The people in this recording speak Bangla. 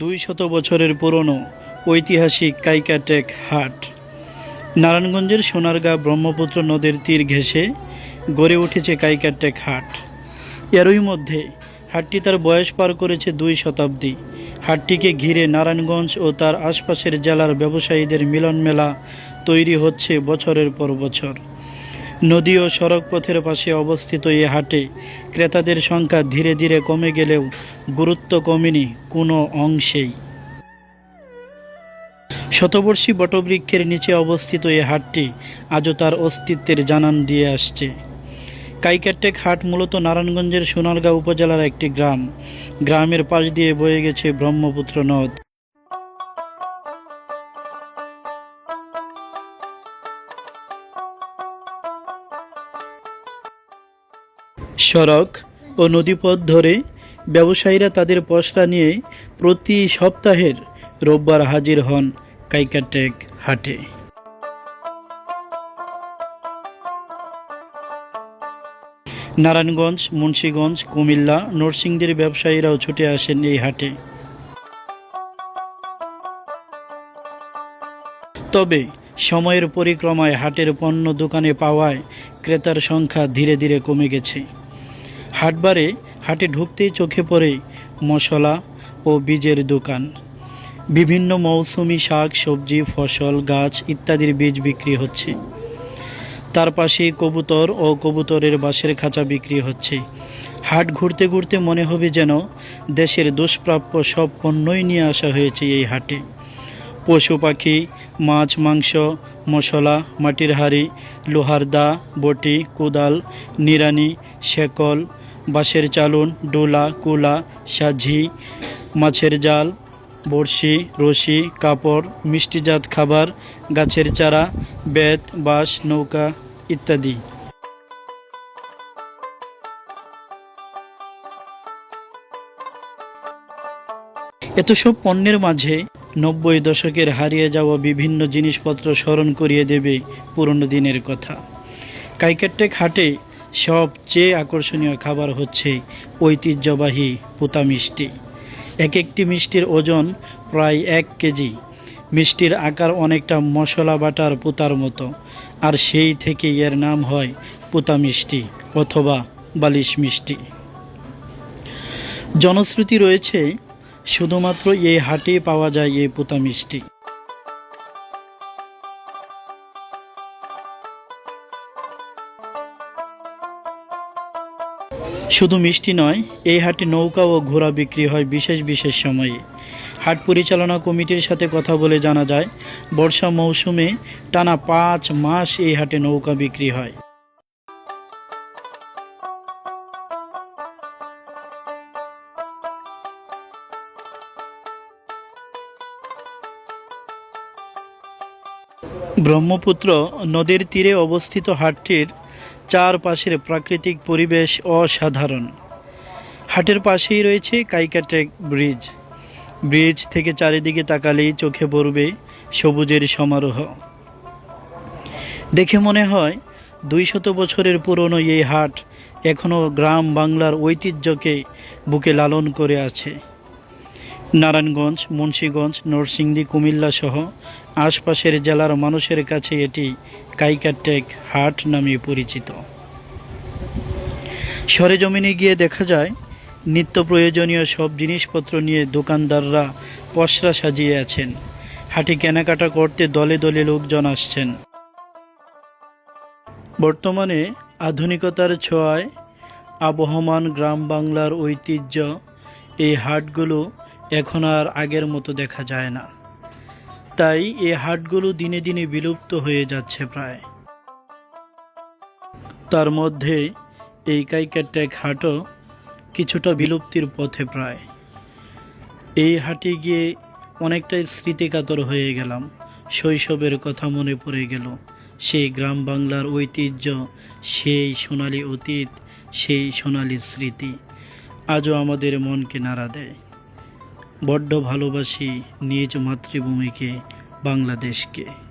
দুই শত বছরের পুরনো ঐতিহাসিক কাইকাটেক হাট। নারায়ণগঞ্জের সোনারগাঁ ব্রহ্মপুত্র নদের তীর ঘেঁষে গড়ে উঠেছে কাইকাটেক হাট। এরই মধ্যে হাটটি তার বয়স পার করেছে দুই শতাব্দী। হাটটিকে ঘিরে নারায়ণগঞ্জ ও তার আশপাশের জেলার ব্যবসায়ীদের মিলন মেলা তৈরি হচ্ছে বছরের পর বছর। নদী ও সড়ক পথের পাশে অবস্থিত এ হাটে ক্রেতাদের সংখ্যা ধীরে ধীরে কমে গেলেও গুরুত্ব কমেনি কোনো অংশেই। শতবর্ষী বটবৃক্ষের নিচে অবস্থিত এ হাটটি আজও তার অস্তিত্বের জানান দিয়ে আসছে। কাইকারটেক হাট মূলত নারায়ণগঞ্জের সোনারগাঁও উপজেলার একটি গ্রাম। গ্রামের পাশ দিয়ে বয়ে গেছে ব্রহ্মপুত্র নদ। সড়ক ও নদীপথ ধরে ব্যবসায়ীরা তাদের পসরা নিয়ে প্রতি সপ্তাহের রোববার হাজির হন কাইকাটেক হাটে। নারায়ণগঞ্জ, মুন্সীগঞ্জ, কুমিল্লা, নরসিংদীর ব্যবসায়ীরাও ছুটে আসেন এই হাটে। তবে সময়ের পরিক্রমায় হাটের পণ্য দোকানে পাওয়ায় ক্রেতার সংখ্যা ধীরে ধীরে কমে গেছে। হাটবারে হাটে ঢুকতেই চোখে পড়ে মশলা ও বীজের দোকান। বিভিন্ন মৌসুমি শাক, সবজি, ফসল, গাছ ইত্যাদির বীজ বিক্রি হচ্ছে। তার পাশে কবুতর ও কবুতরের বাঁশের খাঁচা বিক্রি হচ্ছে। হাট ঘুরতে ঘুরতে মনে হবে যেন দেশের দুষ্প্রাপ্য সব পণ্যই নিয়ে আসা হয়েছে এই হাটে। পশু পাখি, মাছ, মাংস, মশলা, মাটির হাঁড়ি, লোহার দা, বটি, কোদাল নিরানি শেকল বাঁশের চালুন, ডোলা, কুলা সাঝি মাছের জাল, বড়শি, রশি, কাপড় মিষ্টিজাত খাবার, গাছের চারা, বেত, বাঁশ, নৌকা ইত্যাদি। এত সব পণ্যের মাঝে নব্বই দশকের হারিয়ে যাওয়া বিভিন্ন জিনিসপত্র স্মরণ করিয়ে দেবে পুরনো দিনের কথা। কাইকারটেক হাটে সবচেয়ে আকর্ষণীয় খাবার হচ্ছে ঐতিহ্যবাহী পুতা মিষ্টি। এক একটি মিষ্টির ওজন প্রায় এক কেজি। মিষ্টির আকার অনেকটা মশলা বাটার পুতার মতো, আর সেই থেকে এর নাম হয় পুতা মিষ্টি অথবা বালিশ মিষ্টি। জনশ্রুতি রয়েছে, শুধুমাত্র এই হাটে পাওয়া যায় এই পুতা মিষ্টি। শুধু মিষ্টি নয়, এই হাটে নৌকা ও ঘোড়া বিক্রি হয় বিশেষ বিশেষ সময়ে। হাট পরিচালনা কমিটির সাথে কথা বলে জানা যায়, বর্ষা মৌসুমে টানা পাঁচ মাস এই হাটে নৌকা বিক্রি হয়। ব্রহ্মপুত্র নদীর তীরে অবস্থিত হাটটির চারপাশের প্রাকৃতিক পরিবেশ অসাধারণ। হাটের পাশেই রয়েছে কাইকাটেক ব্রিজ। ব্রিজ থেকে চারিদিকে তাকালেই চোখে পড়বে সবুজের সমারোহ। দেখে মনে হয় দুই শত বছরের পুরনো এই হাট এখনও গ্রাম বাংলার ঐতিহ্যকে বুকে লালন করে আছে। নারায়ণগঞ্জ, মুন্সীগঞ্জ, নরসিংদী, কুমিল্লা সহ আশপাশের জেলার মানুষের কাছে এটি কাইকাটেক হাট নামে পরিচিত। সরেজমিনে গিয়ে দেখা যায়, নিত্য প্রয়োজনীয় সব জিনিসপত্র নিয়ে দোকানদাররা পসরা সাজিয়ে আছেন। হাটে কেনাকাটা করতে দলে দলে লোকজন আসছেন। বর্তমানে আধুনিকতার ছোঁয়ায় আবহমান গ্রাম বাংলার ঐতিহ্য, এই হাটগুলো এখন আর আগের মতো দেখা যায় না। তাই এই হাটগুলো দিনে দিনে বিলুপ্ত হয়ে যাচ্ছে প্রায়। তার মধ্যে এই কাইকাটেক হাটও কিছুটা বিলুপ্তির পথে প্রায়। এই হাটে গিয়ে অনেকটাই স্মৃতিকাতর হয়ে গেলাম। শৈশবের কথা মনে পড়ে গেল। সেই গ্রাম বাংলার ঐতিহ্য, সেই সোনালি অতীত, সেই সোনালি স্মৃতি আজও আমাদের মনকে নাড়া দেয়। বড্ড ভালোবাসি নিজ মাতৃভূমিকে বাংলাদেশকে।